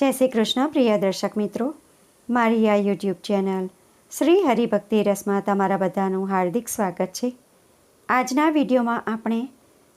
જય શ્રી કૃષ્ણ, પ્રિય દર્શક મિત્રો. મારી આ યુટ્યુબ ચેનલ શ્રી હરિભક્તિ રસમાં તમારા બધાનું હાર્દિક સ્વાગત છે. આજના વિડીયોમાં આપણે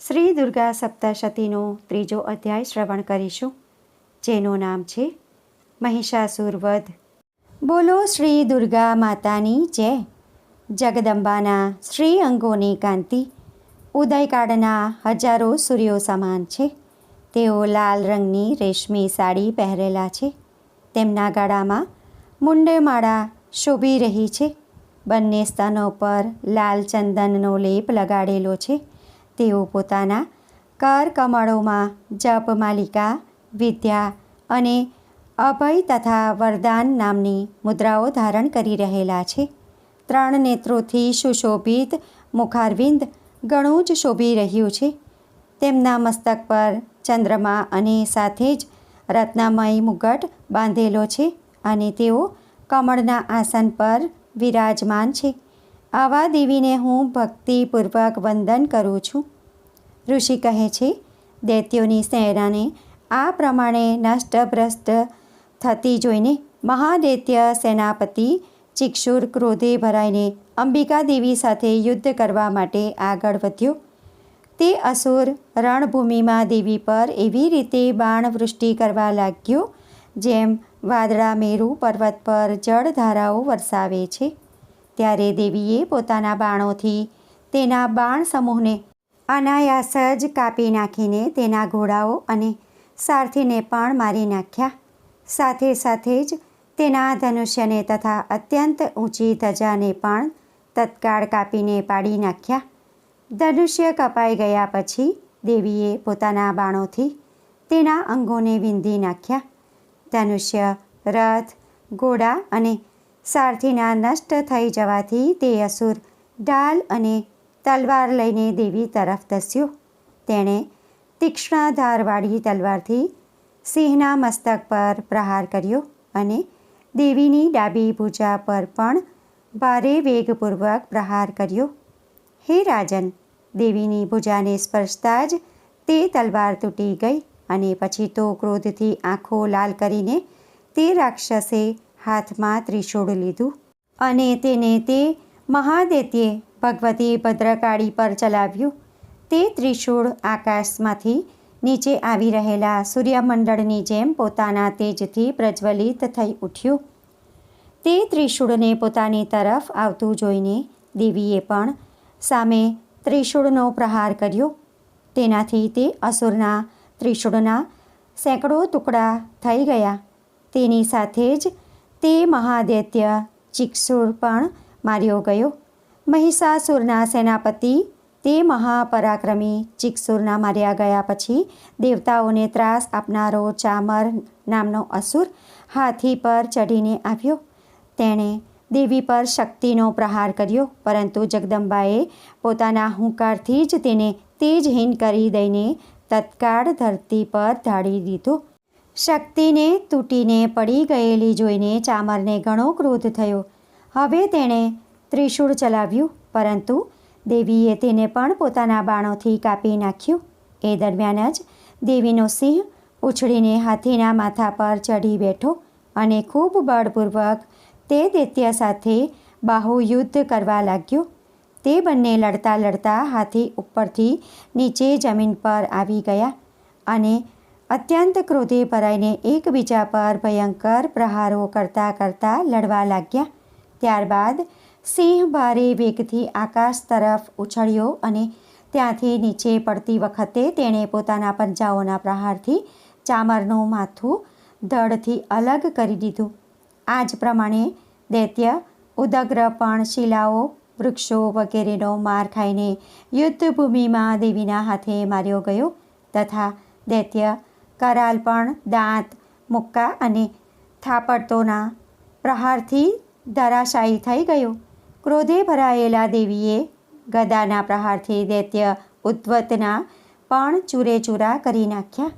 શ્રી દુર્ગા સપ્તશતીનો ત્રીજો અધ્યાય શ્રવણ કરીશું, જેનું નામ છે મહિષાસુર વધ બોલો શ્રી દુર્ગા માતાની જય. જગદંબાના શ્રી અંગોની કાંતિ. ઉદયકાળના હજારો સૂર્યો સમાન છે. તેઓ લાલ રંગની રેશમી સાડી પહેરેલા છે. તેમના ગળામાં મુંડેમાળા શોભી રહી છે. બંને સ્તનો પર લાલ ચંદનનો લેપ લગાડેલો છે. તેઓ પોતાના કર કમળોમાં જપ માલિકા, વિદ્યા અને અભય તથા વરદાન નામની મુદ્રાઓ ધારણ કરી રહેલા છે. ત્રણ નેત્રોથી સુશોભિત મુખારવિંદ ઘણું જ શોભી રહ્યું છે. તેમના મસ્તક પર ચંદ્રમા અને સાથે જ રત્નામય મુગટ બાંધેલો છે અને તેઓ કમળના આસન પર વિરાજમાન છે. આવા દેવીને હું ભક્તિપૂર્વક વંદન કરું છું. ઋષિ કહે છે, દૈત્યોની સેનાને આ પ્રમાણે નષ્ટભ્રષ્ટ થતી જોઈને મહાદૈત્ય સેનાપતિ ચિક્ષુર ક્રોધે ભરાઈને અંબિકા દેવી સાથે યુદ્ધ કરવા માટે આગળ વધ્યો. તે અસુર રણભૂમિમાં દેવી પર એવી રીતે બાણવૃષ્ટિ કરવા લાગ્યો, જેમ વાદળા મેરુ પર્વત પર જળધારાઓ વરસાવે છે. ત્યારે દેવીએ પોતાના બાણોથી તેના બાણ સમૂહને અનાયાસ જ કાપી નાખીને તેના ઘોડાઓ અને સારથીને પણ મારી નાખ્યા. સાથે સાથે જ તેના ધનુષ્યને તથા અત્યંત ઊંચી ધજાને પણ તત્કાળ કાપીને પાડી નાખ્યા. ધનુષ્ય કપાઈ ગયા પછી દેવીએ પોતાના બાણોથી તેના અંગોને વિંધી નાખ્યા. ધનુષ્ય, રથ, ઘોડા અને સારથીના નષ્ટ થઈ જવાથી તે અસુર ઢાલ અને તલવાર લઈને દેવી તરફ ધસ્યો. તેણે તીક્ષ્ણ ધારવાળી તલવારથી સિંહના મસ્તક પર પ્રહાર કર્યો અને દેવીની ડાબી ભૂજા પર પણ ભારે વેગપૂર્વક પ્રહાર કર્યો. હે રાજન, દેવીની ભુજાને સ્પર્શતા જ તે તલવાર તૂટી ગઈ અને પછી તો ક્રોધથી આંખો લાલ કરીને તે રાક્ષસે હાથમાં ત્રિશૂળ લીધું અને તેને તે મહાદૈત્યે ભગવતી ભદ્રકાળી પર ચલાવ્યું. તે ત્રિશૂળ આકાશમાંથી નીચે આવી રહેલા સૂર્યમંડળની જેમ પોતાના તેજથી પ્રજ્વલિત થઈ ઉઠ્યું. તે ત્રિશૂળને પોતાની તરફ આવતું જોઈને દેવીએ પણ સામે ત્રિશૂળનો પ્રહાર કર્યો. તેનાથી તે અસુરના ત્રિશૂળના સેંકડો ટુકડા થઈ ગયા. તેની સાથે જ તે મહાદૈત્ય ચિક્ષુર પણ માર્યો ગયો. મહિષાસુરના સેનાપતિ તે મહાપરાક્રમી ચિક્ષુરના માર્યા ગયા પછી દેવતાઓને ત્રાસ આપનારો ચામર નામનો અસુર હાથી પર ચઢીને આવ્યો. તેણે દેવી પર શક્તિનો પ્રહાર કર્યો, પરંતુ જગદંબાએ પોતાના હુંકારથી જ તેને તેજહીન કરી દઈને તત્કાળ ધરતી પર ઢાળી દીધો. શક્તિને તૂટીને પડી ગયેલી જોઈને ચામરને ઘણો ક્રોધ થયો. હવે તેણે ત્રિશૂળ ચલાવ્યું, પરંતુ દેવીએ તેને પણ પોતાના બાણોથી કાપી નાખ્યું. એ દરમિયાન જ દેવીનો સિંહ ઉછળીને હાથીના માથા પર ચઢી બેઠો અને ખૂબ બળપૂર્વક તે દૈત્ય સાથે બાહુ યુદ્ધ કરવા લાગ્યો. તે બંને લડતા લડતા હાથી ઉપરથી નીચે જમીન પર આવી ગયા અને અત્યંત ક્રોધે ભરાઈને એકબીજા પર ભયંકર પ્રહારો કરતા કરતા લડવા લાગ્યા. ત્યારબાદ સિંહ ભારે વેગથી આકાશ તરફ ઉછળ્યો અને ત્યાંથી નીચે પડતી વખતે તેણે પોતાના પંજાઓના પ્રહારથી ચામરનું માથું ધડથી અલગ કરી દીધું. આ જ પ્રમાણે દૈત્ય ઉદગ્ર પણ શિલાઓ, વૃક્ષો વગેરેનો માર ખાઈને યુદ્ધભૂમિમાં દેવીના હાથે માર્યો ગયો તથા દૈત્ય કરાલ પણ દાંત, મુક્કા અને થાપડતોના પ્રહારથી ધરાશાયી થઈ ગયો. ક્રોધે ભરાયેલા દેવીએ ગદાના પ્રહારથી દૈત્ય ઉદ્વતના પણ ચૂરેચૂરા કરી નાખ્યા.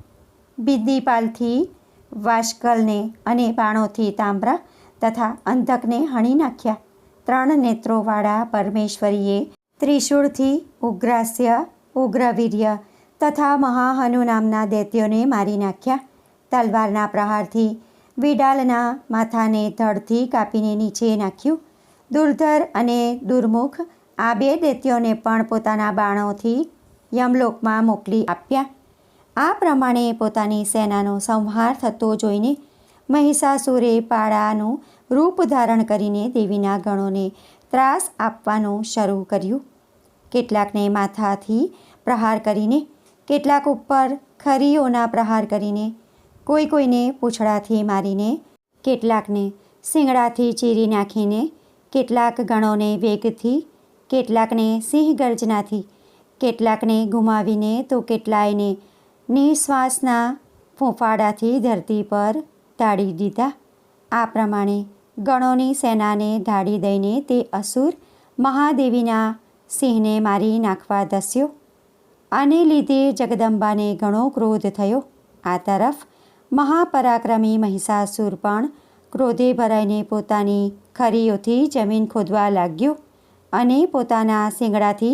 બિદ્દીપાલથી વાશ્કલને અને બાણોથી તાંબ્રા તથા અંધકને હણી નાખ્યા. ત્રણ નેત્રોવાળા પરમેશ્વરીએ ત્રિશૂળથી ઉગ્રાસ્ય, ઉગ્રવીર્ય તથા મહાહનુ નામના દૈત્યોને મારી નાખ્યા. તલવારના પ્રહારથી વિડાલના માથાને ધડથી કાપીને નીચે નાખ્યું. દુર્ધર અને દુર્મુખ આ બે દૈત્યોને પણ પોતાના બાણોથી યમલોકમાં મોકલી આપ્યા. આ પ્રમાણે પોતાની સેનાનો સંહાર થતો જોઈને મહિષાસુરે પાડાનું રૂપ ધારણ કરીને દેવીના ગણોને ત્રાસ આપવાનું શરૂ કર્યું. કેટલાકને માથાથી પ્રહાર કરીને, કેટલાક ઉપર ખરીઓના પ્રહાર કરીને, કોઈ કોઈને પૂંછડાથી મારીને, કેટલાકને શિંગડાથી ચીરી નાખીને, કેટલાક ગણોને વેગથી, કેટલાકને સિંહ ગર્જનાથી, કેટલાકને ગુમાવીને તો કેટલાયને નિશ્વાસના ફૂંફાડાથી ધરતી પર ઢાળી દીધા. આ પ્રમાણે ગણોની સેનાને ઢાળી દઈને તે અસુર મહાદેવીના સિંહને મારી નાખવા ધસ્યો. આને લીધે જગદંબાને ઘણો ક્રોધ થયો. આ તરફ મહાપરાક્રમી મહિષાસુર પણ ક્રોધે ભરાઈને પોતાની ખરીઓથી જમીન ખોદવા લાગ્યો અને પોતાના શિંગડાથી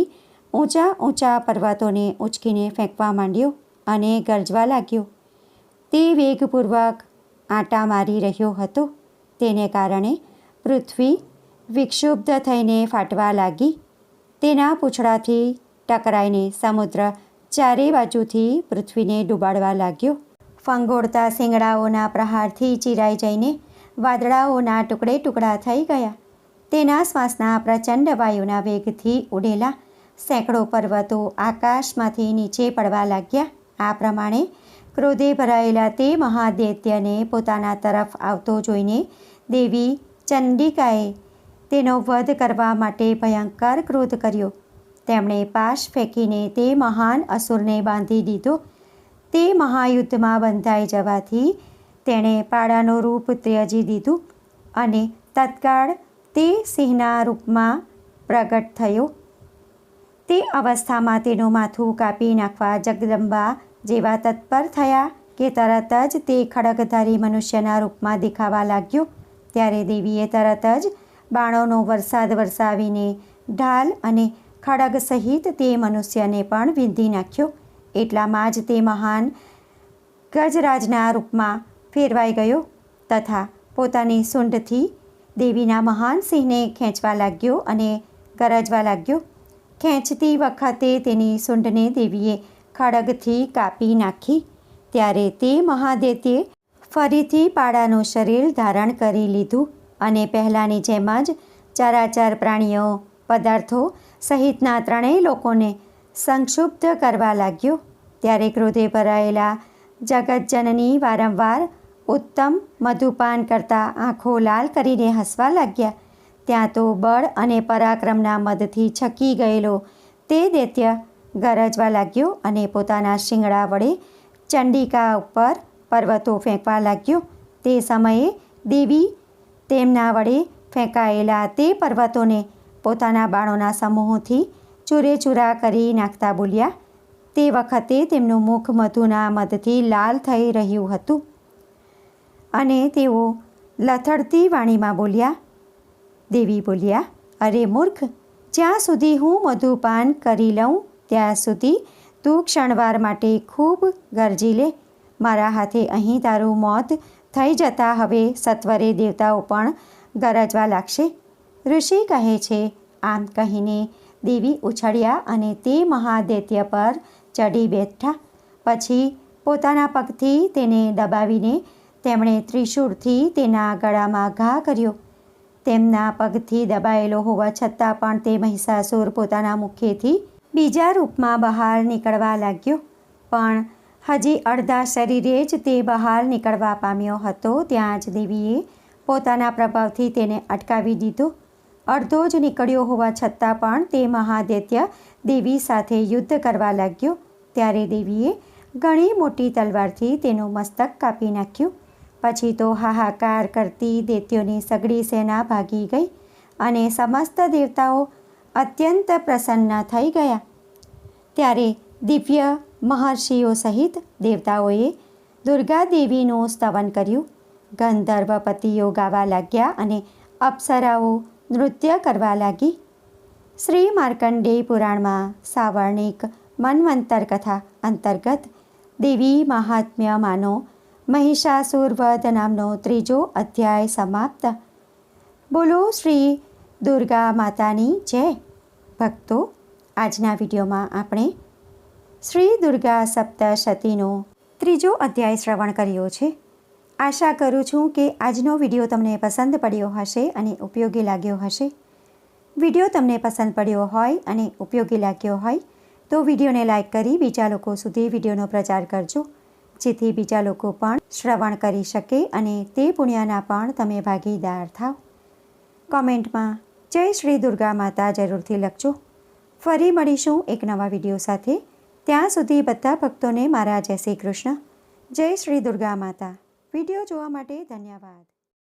ઊંચા ઊંચા પર્વતોને ઉંચકીને ફેંકવા માંડ્યો અને ગરજવા લાગ્યો. તે વેગપૂર્વક આંટા મારી રહ્યો હતો. તેને કારણે પૃથ્વી વિક્ષુબ્ધ થઈને ફાટવા લાગી. તેના પૂંછડાથી ટકરાઈને સમુદ્ર ચારે બાજુથી પૃથ્વીને ડૂબાડવા લાગ્યો. ફંગોળતા શિંગડાઓના પ્રહારથી ચીરાઈ જઈને વાદળાઓના ટુકડે ટુકડા થઈ ગયા. તેના શ્વાસના પ્રચંડ વાયુના વેગથી ઉડેલા સેંકડો પર્વતો આકાશમાંથી નીચે પડવા લાગ્યા. આ પ્રમાણે ક્રોધે ભરાયેલા તે મહાદૈત્યને પોતાના તરફ આવતો જોઈને દેવી ચંડિકાએ તેનો વધ કરવા માટે ભયંકર ક્રોધ કર્યો. તેમણે પાશ ફેંકીને તે મહાન અસુરને બાંધી દીધો. તે મહાયુદ્ધમાં બંધાઈ જવાથી તેણે પાડાનું રૂપ ત્યજી દીધું અને તત્કાળ તે સિંહના રૂપમાં પ્રગટ થયો. તે અવસ્થામાં તેનું માથું કાપી નાખવા જગદંબા જેવા તત્પર થયા કે તરત જ તે ખડગધારી મનુષ્યના રૂપમાં દેખાવા લાગ્યો. ત્યારે દેવીએ તરત જ બાણોનો વરસાદ વરસાવીને ઢાલ અને ખડગ સહિત તે મનુષ્યને પણ વિંધી નાખ્યો. એટલામાં જ તે મહાન ગજરાજના રૂપમાં ફેરવાઈ ગયો તથા પોતાની સૂંઢથી દેવીના મહાન સિંહને ખેંચવા લાગ્યો અને ગરજવા લાગ્યો. ખેંચતી વખતે તેની સૂંઢને દેવીએ ખડગથી કાપી નાખી, ત્યારે તે મહાદેત્યે ફરીથી પાડાનું શરીર ધારણ કરી લીધું અને પહેલાંની જેમ જ ચરાચર પ્રાણીઓ, પદાર્થો સહિતના ત્રણેય લોકોને સંક્ષુબ્ધ કરવા લાગ્યો. ત્યારે ક્રોધે ભરાયેલા જગતજનની વારંવાર ઉત્તમ મધુપાન કરતા આંખો લાલ કરીને હસવા લાગ્યા. ત્યાં તો બળ અને પરાક્રમના મદથી છકી ગયેલો તે દૈત્ય ગરજવા લાગ્યો અને પોતાના શિંગડા વડે ચંડિકા ઉપર પર્વતો ફેંકવા લાગ્યો. તે સમયે દેવી તેમના વડે ફેંકાયેલા તે પર્વતોને પોતાના બાણોના સમૂહોથી ચૂરેચૂરા કરી નાખતા બોલ્યા. તે વખતે તેમનું મુખ મધુના મદથી લાલ થઈ રહ્યું હતું. અને તેઓ લથડતી વાણીમાં બોલ્યા, દેવી બોલ્યા, અરે મૂર્ખ, જ્યાં સુધી હું મધુપાન કરી લઉં ત્યાં સુધી તું ક્ષણવાર માટે ખૂબ ગરજી લે. મારા હાથે અહીં તારું મોત થઈ જતાં હવે સત્વરે દેવતાઓ પણ ગરજવા લાગશે. ઋષિ કહે છે, આમ કહીને દેવી ઉછળ્યા અને તે મહાદૈત્ય પર ચડી બેઠા. પછી પોતાના પગથી તેને દબાવીને તેમણે ત્રિશૂળથી તેના ગળામાં ઘા કર્યો. તેમના પગથી દબાયેલો હોવા છતાં પણ તે મહિષાસુર પોતાના મુખેથી બીજા રૂપમાં બહાર નીકળવા લાગ્યો. પણ હજી અડધા શરીરે જ તે બહાર નીકળવા પામ્યો હતો, ત્યાં જ દેવીએ પોતાના પ્રભાવથી તેને અટકાવી દીધો. અડધો જ નીકળ્યો હોવા છતાં પણ તે મહાદૈત્ય દેવી સાથે યુદ્ધ કરવા લાગ્યો. ત્યારે દેવીએ ઘણી મોટી તલવારથી તેનું મસ્તક કાપી નાખ્યું. પછી તો હાહાકાર કરતી દૈત્યોની સગડી સેના ભાગી ગઈ અને સમસ્ત દેવતાઓ અત્યંત પ્રસન્ન થઈ ગયા. ત્યારે દિવ્ય મહર્ષિઓ સહિત દેવતાઓએ દુર્ગા દેવીનું સ્તવન કર્યું. ગંધર્વપતિઓ ગાવા લાગ્યા અને અપ્સરાઓ નૃત્ય કરવા લાગી. શ્રી માર્કંડેય પુરાણમાં સાવર્ણિક મન્વંતર કથા અંતર્ગત દેવી મહાત્મ્યમાંનો મહિષાસુરવધ નામનો ત્રીજો અધ્યાય સમાપ્ત. બોલો શ્રી દુર્ગા માતાની જય. ભક્તો, આજના વિડીયોમાં આપણે શ્રી દુર્ગા સપ્તશતીનો ત્રીજો અધ્યાય શ્રવણ કર્યો છે. આશા કરું છું કે આજનો વીડિયો તમને પસંદ પડ્યો હશે અને ઉપયોગી લાગ્યો હશે. વીડિયો તમને પસંદ પડ્યો હોય અને ઉપયોગી લાગ્યો હોય, તો વિડીયોને લાઈક કરી બીજા લોકો સુધી વિડીયોનો પ્રચાર કરજો. જેથી બીજા લોકો પણ શ્રવણ કરી શકે અને તે પુણ્યના પણ તમે ભાગીદાર થાવ. કોમેન્ટમાં જય શ્રી દુર્ગા માતા જરૂરથી લખજો. ફરી મળીશું એક નવા વીડિયો સાથે. ત્યાં સુધી બધા ભક્તોને મારા જય શ્રી કૃષ્ણ. જય શ્રી દુર્ગા માતા. વીડિયો જોવા માટે ધન્યવાદ.